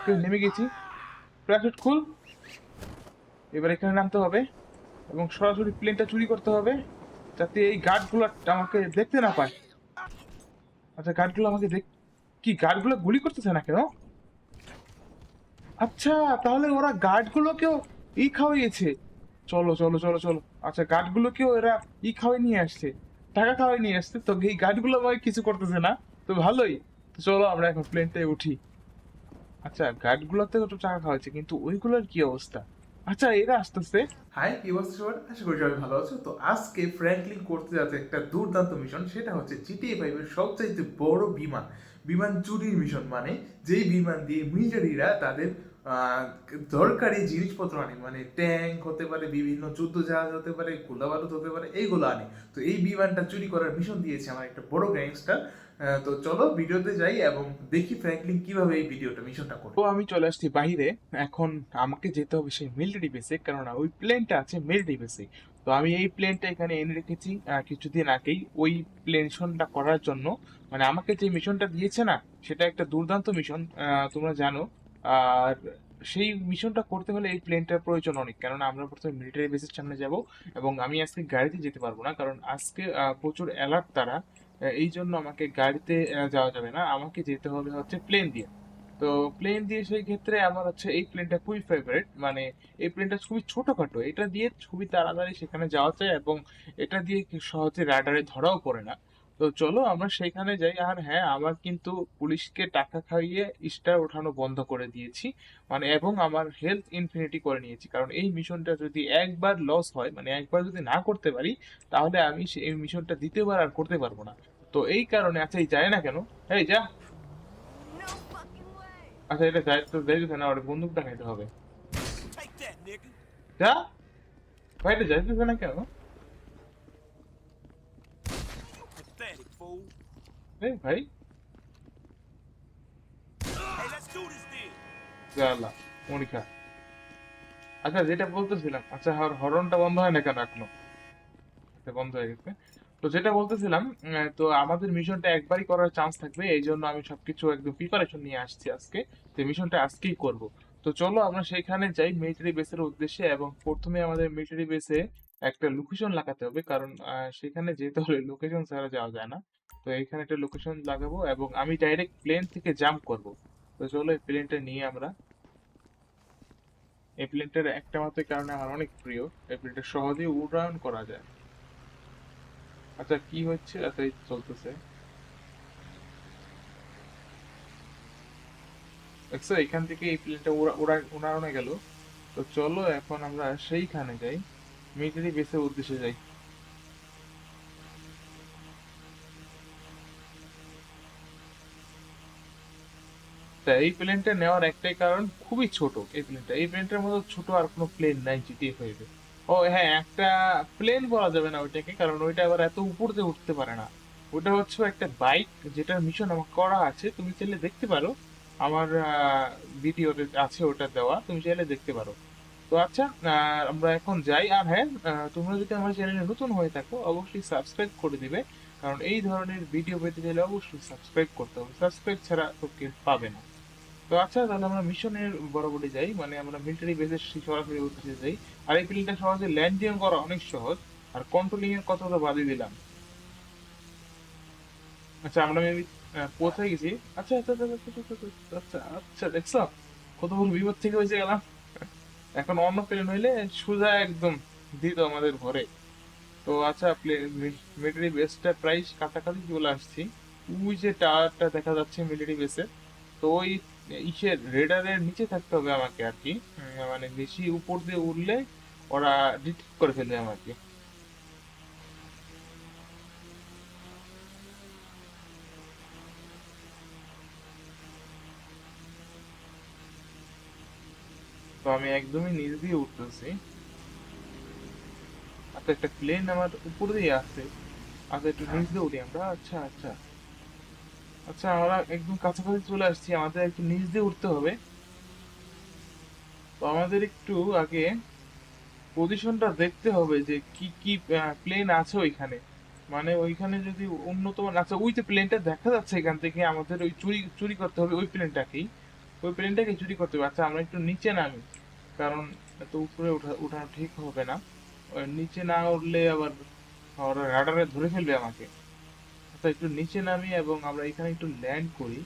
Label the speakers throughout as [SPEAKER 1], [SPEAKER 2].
[SPEAKER 1] ওকে নেমে গেছি। প্যারাশুট খুল এবার এখানে নামতে হবে এবং সরাসরি প্লেনটা চুরি করতে হবে যাতে এই গার্ডগুলো আমাকে দেখতে না পায়। আচ্ছা গার্ডগুলো আমাকে দেখ কি গার্ডগুলো গুলি করতেছে না কেন? আচ্ছা তাহলে ওরা গার্ডগুলোকেও ই খাওয়াইয়েছে চলো চলো চলো চলো। আচ্ছা গার্ডগুলোকেও এরা ই খাওয়াই নিয়ে আসছে। টাকা খাওয়াই নিয়ে আসছে। তো এই গার্ডগুলো আমাকে কিছু করতেছে না। তো ভালোই। চলো, আমরা এখন প্লেনটায় উঠি। আচ্ছা গার্ডগুলোতে তো টাকা খাওয়াচ্ছে কিন্তু ওইগুলোর কি অবস্থা? আচ্ছা এরা আসতেছে।
[SPEAKER 2] হাই কি অবস্থা সবার? আশা করি সবাই ভালো আছো। তো আজকে ফ্র্যাঙ্কলিন করতে যাচ্ছে একটা দুর্দান্ত মিশন সেটা হচ্ছে জিটিএ ফাইভের সবচাইতে বড় বিমান। বিমান চুরির মিশন মানে যেই বিমান দিয়ে মিলিটারিরা তাদের দরকারি জিনিসপত্র আনে মানে ট্যাঙ্ক হতে পারে, বিভিন্ন যুদ্ধ জাহাজ হতে পারে গোলা বারুদ হতে পারে, এইগুলো আনে। তো এই বিমানটা চুরি করার মিশন দিয়েছে আমার একটা বড় গ্যাংস্টার তো চলো ভিডিওতে যাই এবং দেখি ফ্র্যাঙ্কলিন কীভাবে এই ভিডিওটা মিশনটা করে
[SPEAKER 1] তো আমি চলে আসছি বাইরে। এখন আমাকে যেতে হবে সেই মিলিটারি বেসে কেননা ওই প্লেনটা আছে মিলিটারি বেসে তো আমি এই প্লেনটা এখানে এনে রেখেছি কিছুদিন আগেই। ওই মিশনটা করার জন্য মানে আমাকে যে মিশনটা দিয়েছে না, সেটা একটা দুর্দান্ত মিশন তোমরা জানো। আর সেই মিশনটা করতে হলে এই প্লেনটার প্রয়োজন অনেক, কেননা আমরা প্রথমে মিলিটারি বেসের সামনে যাব এবং আমি আজকে গাড়িতে যেতে পারব না, কারণ আজকে প্রচুর অ্যালার্ট তারা এই জন্য আমাকে গাড়িতে যাওয়া যাবে না। আমাকে যেতে হবে হচ্ছে প্লেন দিয়ে। তো প্লেন দিয়ে সেই ক্ষেত্রে আমার হচ্ছে এই প্লেনটা খুবই ফেভারিট মানে এই প্লেনটা খুবই ছোটখাটো। এটা দিয়ে খুবই তাড়াতাড়ি সেখানে যাওয়া যায় এবং এটা দিয়ে সহজে রাডারে ধরাও পড়ে না। তো চলো আমরা সেখানে যাই। আর হ্যাঁ আমার কিন্তু পুলিশকে টাকা খাইয়ে স্টার ওঠানো বন্ধ করে দিয়েছি। মানে এবং আমার হেলথ ইনফিনিটি করে নিয়েছি। কারণ এই মিশনটা যদি একবার লস হয় মানে একবার যদি না করতে পারি, তাহলে আমি এই মিশনটা দ্বিতীয়বার আর করতে পারব না। তো এই কারণে আচ্ছা এই যায় না কেন? এই যা! আচ্ছা এটা তো না বন্দুকটা হবে. যা। যাইতেছে না কেন? ভাই। আচ্ছা যেটা বলতেছিলাম আচ্ছা হরনটা বন্ধ হয় না কেন এখনও? আচ্ছা বন্ধ হয়ে গেছে। তো যেটা বলতেছিলাম তো আমাদের মিশনটা একবারই করার চান্স থাকবে, এই জন্য আমি সবকিছু একদম প্রিপারেশন নিয়ে আসছি আজকে। যে মিশনটা আজকেই করব। তো চলো আমরা সেখানে যাই মিলিটারি বেসের উদ্দেশ্যে এবং প্রথমে আমাদের মিলিটারি বেসে একটা লোকেশন লাগাতে হবে, কারণ সেখানে যেতে হলে লোকেশন ছাড়া যাওয়া যায় না। তো এখানে একটা লোকেশন লাগাবো এবং আমি ডাইরেক্ট প্লেন থেকে জাম্প করব। তো চলো এই প্লেনটা নিয়ে আমরা। এই প্লেনটার একটা মাত্র কারণে আমার অনেক প্রিয়। এই প্লেনটা সহজেই উড্ডয়ন করা যায়। আচ্ছা কি হচ্ছে? আচ্ছা চলতেছে। দেখছ এখান থেকে এই প্লেনটা উড়া উড়ানো গেল। তো চলো, এখন আমরা সেইখানে যাই। মিলিটারি বেসের উদ্দেশ্যে যাই। এই প্লেনটা নেওয়ার একটাই কারণ, খুবই ছোট এই প্লেনটা এই প্লেনটার মতো ছোট আর কোনো প্লেন নাই জিটিএ ফাইভে ও হ্যাঁ একটা প্লেন বলা যাবে না ওইটাকে, কারণ ওইটা আবার এত উপর দিয়ে উঠতে পারে না। ওটা হচ্ছে একটা বাইক মিশন আমার করা আছে। তুমি চাইলে দেখতে পারো। আমার ভিডিওতে আছে ওটা দেওয়া। তুমি চাইলে দেখতে পারো। তো আচ্ছা আমরা এখন যাই। আর হ্যাঁ তোমরা যদি আমার চ্যানেলে নতুন হয়ে থাকো, অবশ্যই সাবস্ক্রাইব করে দিবে। কারণ এই ধরনের ভিডিও পেতে চাইলে অবশ্যই সাবস্ক্রাইব করতে হবে। সাবস্ক্রাইব ছাড়া পাবে না। তো আচ্ছা তাহলে আমরা মিশনের বরাবরই যাই। মানে আমরা মিলিটারি বেসের সরাসরি উদ্দেশ্যে যাই। আর এই প্লেনটা সহজে ল্যান্ডিং করা অনেক সহজ। আর কন্ট্রোলিং এর কথা তো বাদই দিলাম। আচ্ছা আমরা মেবি পৌঁছে গেছি। আচ্ছা আচ্ছা আচ্ছা আচ্ছা আচ্ছা, আচ্ছা, আচ্ছা আচ্ছা দেখছ? কত বড় বিপদ থেকে হয়েছে গেলাম। এখন অন্য প্লেন হইলে সোজা একদম দিত আমাদের ঘরে। তো আচ্ছা মিলিটারি বেসটা প্রাইস কাছাকাছি চলে আসছি। ওই যে টাওয়ারটা দেখা যাচ্ছে মিলিটারি বেসে তো ওই ইসের রেডারের নিচে থাকতে হবে আমাকে আর কি। মানে বেশি উপর দিয়ে উঠলে ওরা ডিটেক্ট করে ফেলবে আমাকে। তো আমি একদমই নিচ দিয়ে উঠতেছি। আচ্ছা একটা প্লেন আমার উপর দিয়ে আসছে। আচ্ছা একটু নিচ দিয়ে উঠি আমরা? আচ্ছা আচ্ছা। আচ্ছা আমরা একদম কাছাকাছি চলে আসছি। আমাদের একটু নিচ দিয়ে উঠতে হবে। তো আমাদের একটু আগে পজিশনটা দেখতে হবে যে কি কি প্লেন আছে ওইখানে। মানে ওইখানে যদি উন্নত আচ্ছা ওই যে প্লেনটা দেখা যাচ্ছে এখান থেকে, আমাদের ওই চুরি চুরি করতে হবে ওই প্লেনটাকেই ওই প্লেনটাকে চুরি করতে হবে। আচ্ছা আমরা একটু নিচে নামি, কারণ এত উপরে ওঠা, ওঠানো ঠিক হবে না। নিচে না উঠলে আবার রাডারে ধরে ফেলবে আমাকে। আচ্ছা একটু নিচে নামি এবং আমরা এখানে একটু ল্যান্ড করি।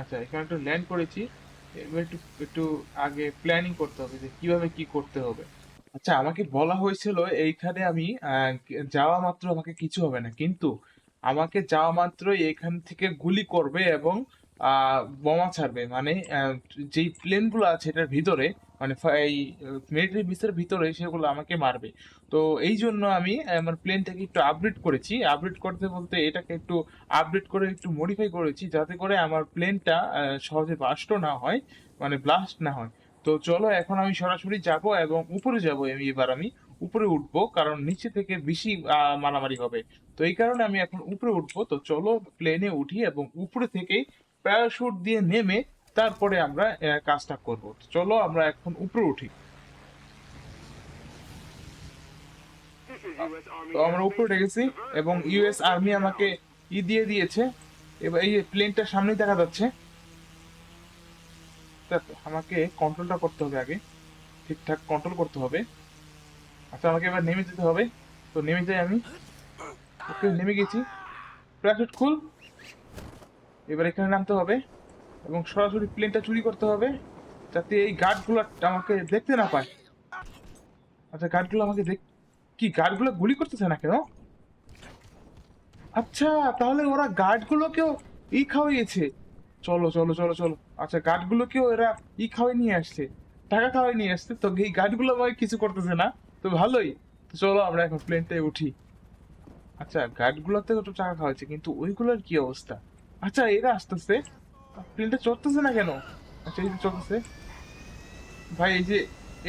[SPEAKER 1] আচ্ছা এখানে একটু ল্যান্ড করেছি। এবার একটু একটু আগে প্ল্যানিং করতে হবে যে কীভাবে কি করতে হবে। আচ্ছা আমাকে বলা হয়েছিল এইখানে আমি যাওয়া মাত্র আমাকে কিছু হবে না, কিন্তু আমাকে যাওয়া মাত্রই এখান থেকে গুলি করবে এবং বোমা ছাড়বে। মানে যেই প্লেনগুলো আছে এটার ভিতরে মানে এই মিলিটারি বেসের ভিতরে সেগুলো আমাকে মারবে। তো এই জন্য আমি আমার প্লেনটাকে একটু আপডেট করেছি। আপডেট করতে বলতে এটাকে একটু আপডেট করে একটু মডিফাই করেছি যাতে করে আমার প্লেনটা সহজে বাস্ট না হয় মানে ব্লাস্ট না হয়। তো চলো, এখন আমি সরাসরি যাব এবং উপরে যাব আমি, এবার আমি উপরে উঠবো, কারণ নিচে থেকে বেশি মারামারি হবে। তো এই কারণে আমি এখন উপরে উঠবো। তো চলো প্লেনে উঠি এবং উপরে থেকে প্যারাশুট দিয়ে নেমে তারপরে আমরা কাজটা করব। চলো আমরা এখন উপরে উঠি। তো আমরা উপরে উঠে গেছি এবং ইউএস আর্মি আমাকে ই দিয়ে দিয়েছে। এবার এই প্লেনটা সামনেই দেখা যাচ্ছে। আমাকে কন্ট্রোলটা করতে হবে আগে। ঠিকঠাক কন্ট্রোল করতে হবে। আচ্ছা আমাকে এবার নেমে যেতে হবে। তো নেমে যাই আমি। ওকে নেমে গেছি। প্যারাশুট খুল। এবার এখানে নামতে হবে। এবং সরাসরি প্লেনটা চুরি করতে হবে যাতে এই গার্ডগুলো আমাকে দেখতে না পায়। আচ্ছা গার্ডগুলো আমাকে দেখ কি গার্ডগুলো গুলি করতেছে না কেন আচ্ছা তাহলে ওরা গার্ডগুলোকেও ই খাওয়াইয়েছে চলো চলো চলো চলো। আচ্ছা গার্ডগুলোকেও এরা ই খাওয়াই নিয়ে আসছে। টাকা খাওয়াই নিয়ে আসছে, তো এই গার্ডগুলো আমাকে কিছু করতেছে না। তো ভালোই। চলো, আমরা এখন প্লেনটায় উঠি। আচ্ছা গার্ডগুলোতে তো টাকা খাওয়াচ্ছে, কিন্তু ওইগুলোর কি অবস্থা? আচ্ছা এরা আসতেছে। প্লেনটা চলতেছে না কেন? আচ্ছা যে ভাই, এই যে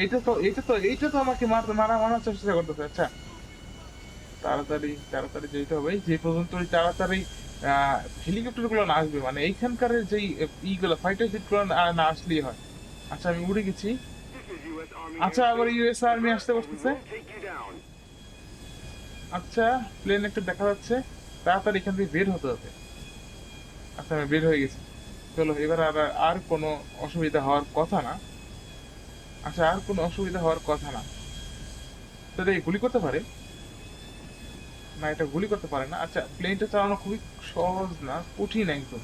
[SPEAKER 1] এইটা তো এইটা তো এইটা তো আমাকে মার, মারা, মারার চেষ্টা করতেছে আচ্ছা। তাড়াতাড়ি তাড়াতাড়ি যেতে হবে। যে পর্যন্ত ওই তাড়াতাড়ি হেলিকপ্টারগুলো না আসবে মানে এইখানকার ইগুলো ফাইটার জেটগুলো না আসলেই হয়। আচ্ছা আমি উড়ে গেছি। আচ্ছা আবার ইউএস আর্মি আসতে বসতেছে। আচ্ছা প্লেন একটা দেখা যাচ্ছে। তাড়াতাড়ি এখান থেকে বের হতে হবে। আচ্ছা আমি বের হয়ে গেছি। চলো এবার আর আর কোনো অসুবিধা হওয়ার কথা না। আচ্ছা আর কোনো অসুবিধা হওয়ার কথা না। তাহলে এই গুলি করতে পারে? না, এটা গুলি করতে পারে না। আচ্ছা প্লেনটা চালানো খুবই সহজ না, কঠিন একদম।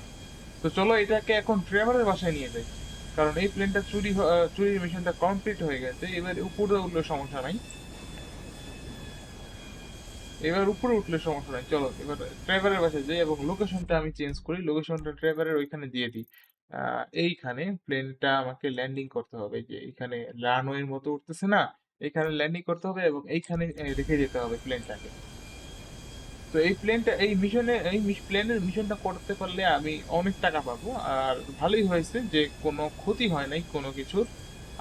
[SPEAKER 1] তো চলো, এটাকে এখন ড্রাইভারের বাসায় নিয়ে যাই। কারণ এই প্লেনটা চুরি চুরির মিশনটা কমপ্লিট হয়ে গেছে। এবার উপরে উঠলে সমস্যা নাই। এবার উপরে উঠলে সমস্যা নাই। চলো, এবার ড্রাইভারের বাসায় যাই এবং লোকেশনটা আমি চেঞ্জ করি। লোকেশনটা ড্রাইভারের ওইখানে দিয়ে দিই। এইখানে প্লেনটা আমাকে ল্যান্ডিং করতে হবে। যে এখানে রানওয়ের মতো উঠতেছে না, এখানে ল্যান্ডিং করতে হবে এবং এইখানে রেখে যেতে হবে প্লেনটাকে তো এই প্লেনটা এই মিশনে এই প্লেনের মিশনটা করতে পারলে আমি অনেক টাকা পাবো। আর ভালোই হয়েছে যে কোনো ক্ষতি হয় নাই কোনো কিছুর।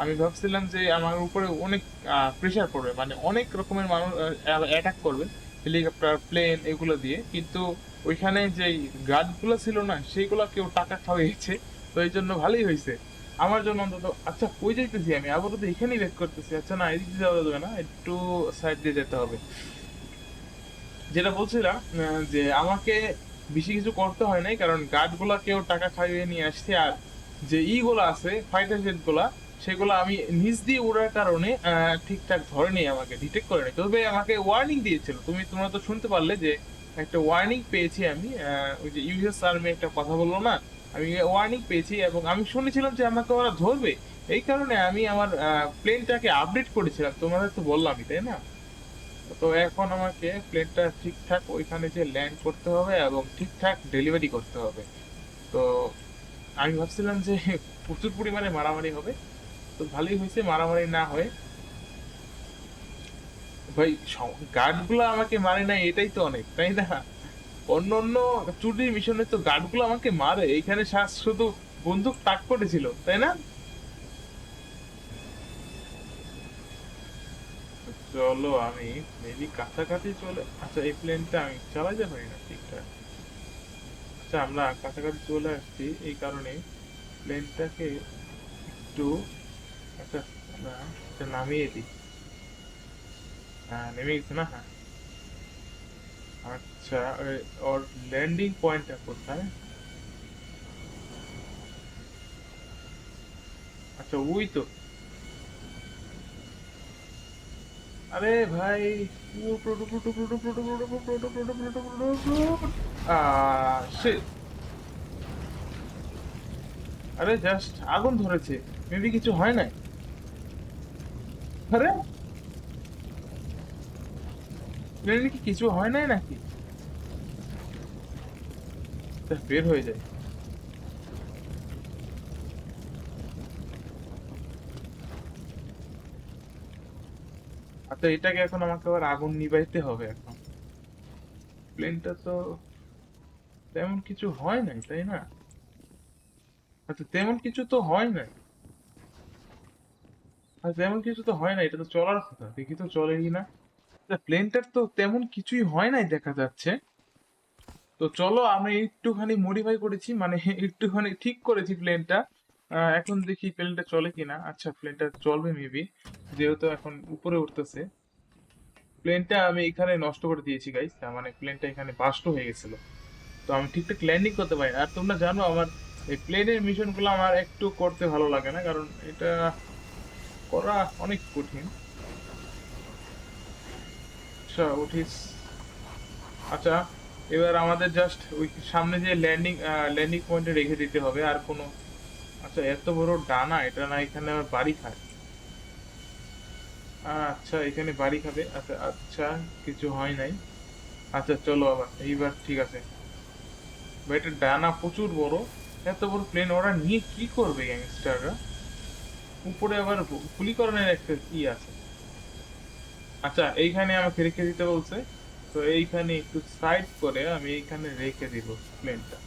[SPEAKER 1] আমি ভাবছিলাম যে আমার উপরে অনেক প্রেশার পড়বে। মানে অনেক রকমের মানুষ অ্যাটাক করবে। হেলিকপ্টার প্লেন এগুলো দিয়ে। কিন্তু ওইখানে যেই গার্ডগুলো ছিল না সেইগুলো কেউ টাকা খাওয়াইছে। তো এই জন্য ভালোই হয়েছে আমার জন্য অন্তত আচ্ছা কই যাইতেছি আমি? আপাতত এখানেই ব্যাক করতেছি। আচ্ছা না, এদিক দিয়ে যাওয়া যাবে না, একটু সাইড দিয়ে যেতে হবে। যেটা বলছিলাম যে আমাকে বেশি কিছু করতে হয় নাই, কারণ গার্ডগুলা কেউ টাকা খাইয়ে নিয়ে আসছে। আর যে ই গুলো আছে ফাইটার জেটগুলা সেগুলো আমি নিচ দিয়ে উড়ার কারণে ঠিকঠাক ধরেনি আমাকে ডিটেক্ট করে নি তবে আমাকে ওয়ার্নিং দিয়েছিল। তুমি, তোমরা তো শুনতে পারলে যে একটা ওয়ার্নিং পেয়েছি আমি ওই যে ইউএস আর্মি একটা কথা বলল না? আমি ওয়ার্নিং পেয়েছি এবং আমি শুনেছিলাম যে আমাকে ওরা ধরবে। এই কারণে আমি আমার প্লেনটাকে আপডেট করেছিলাম। তোমাদের তো বললামই, তাই না? তো এখন আমাকে প্লেনটা ঠিকঠাক ওইখানে যে ল্যান্ড করতে হবে এবং ঠিকঠাক ডেলিভারি করতে হবে। তো আমি ভাবছিলাম যে প্রচুর পরিমাণে মারামারি হবে। তো ভালোই হয়েছে, মারামারি না হয়ে। ভাই গার্ডগুলো আমাকে মারে না এটাই তো অনেক, তাই না? অন্য অন্য চুরির মিশনে তো গার্ডগুলো আমাকে মারে, এইখানে শ্বাস শুধু বন্দুক তাক করেছিল, তাই না? চলো আমি মেবি কাছাকাছি চলে আচ্ছা এই প্লেনটা আমি চালাতে পারি না ঠিকঠাক। আচ্ছা আমরা কাছাকাছি চলে আসছি, এই কারণে প্লেনটাকে একটু আমরা একটা নামিয়ে দিই হ্যাঁ নেমে গেছে না হ্যাঁ আচ্ছা ওর ল্যান্ডিং পয়েন্টটা কোথায় আচ্ছা ওই তো আরে ভাই. আরে জাস্ট আগুন ধরেছে মেবি কিছু হয় নাই আরে প্লেনে কি কিছু হয় নাই নাকি? বের হয়ে যায় আচ্ছা এটাকে এখন আমাকে আবার আগুন নিভাইতে হবে এখন। প্লেনটা তো তেমন কিছু হয় নাই, তাই না? আচ্ছা তেমন কিছু তো হয় নাই। আর তেমন কিছু তো হয় না, এটা তো চলার কথা। দেখি তো চলে কি না। প্লেনটার তো তেমন কিছুই হয় নাই, দেখা যাচ্ছে। তো চলো, আমি একটুখানি মডিফাই করেছি মানে একটুখানি ঠিক করেছি প্লেনটা এখন দেখি প্লেনটা চলে কিনা আচ্ছা প্লেনটা চলবে মেবি যেহেতু এখন উপরে উঠতেছে। প্লেনটা আমি এখানে নষ্ট করে দিয়েছি গাইস মানে প্লেনটা এখানে বাস্ট হয়ে গেছিল। তো আমি ঠিকঠাক ল্যান্ডিং করতে পারি আর তোমরা জানো, আমার এই প্লেনের মিশনগুলো আমার একটু করতে ভালো লাগে না, কারণ এটা করা অনেক কঠিন। আচ্ছা উঠিস আচ্ছা এবার আমাদের জাস্ট ওই সামনে যে ল্যান্ডিং ল্যান্ডিং পয়েন্টে রেখে দিতে হবে, আর কোনো আচ্ছা এত বড় ডানা, এটা না এখানে আবার বাড়ি খায়? আচ্ছা এখানে বাড়ি খাবে। আচ্ছা আচ্ছা কিছু হয় নাই। আচ্ছা চলো আবার, এইবার ঠিক আছে। এটা ডানা প্রচুর বড়। এত বড় প্লেন ওরা নিয়ে কি করবে গ্যাংস্টাররা উপরে আবার গুলিকরণের একটা কি আছে। আচ্ছা এইখানে আমাকে রেখে দিতে বলছে। তো এইখানে একটু সাইড করে আমি এইখানে রেখে দিব প্লেনটা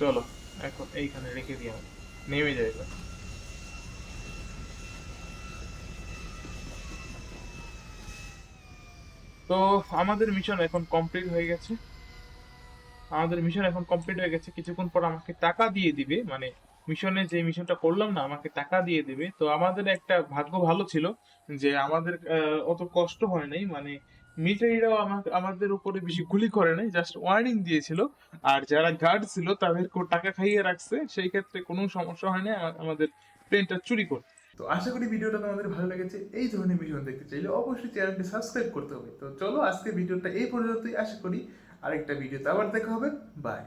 [SPEAKER 1] চলো, এখন এইখানে রেখে দিই আমি। নেমে যাই এবার। তো আমাদের মিশন এখন কমপ্লিট হয়ে গেছে। আমাদের মিশন এখন কমপ্লিট হয়ে গেছে। কিছুক্ষণ পর আমাকে টাকা দিয়ে দিবে মানে মিশনে যে মিশনটা করলাম না, আমাকে টাকা দিয়ে দিবে। তো আমাদের একটা ভাগ্য ভালো ছিল যে আমাদের অত কষ্ট হয় নাই। মানে মিলিটারিরাও আমাদের উপরে বেশি গুলি করে নাই জাস্ট ওয়ার্নিং দিয়েছিল। আর যারা গার্ড ছিল, তাদেরকেও টাকা খাইয়ে রাখছে। সেই ক্ষেত্রে কোনো সমস্যা হয় না আমাদের প্লেনটা চুরি করতে
[SPEAKER 2] তো আশা করি ভিডিওটা তোমাদের ভালো লেগেছে। এই ধরনের মিশন দেখতে চাইলে অবশ্যই চ্যানেলটি সাবস্ক্রাইব করতে হবে। তো চলো আজকে ভিডিওটা এই পর্যন্তই। আশা করি আরেকটা ভিডিওতে আবার দেখা হবে। বাই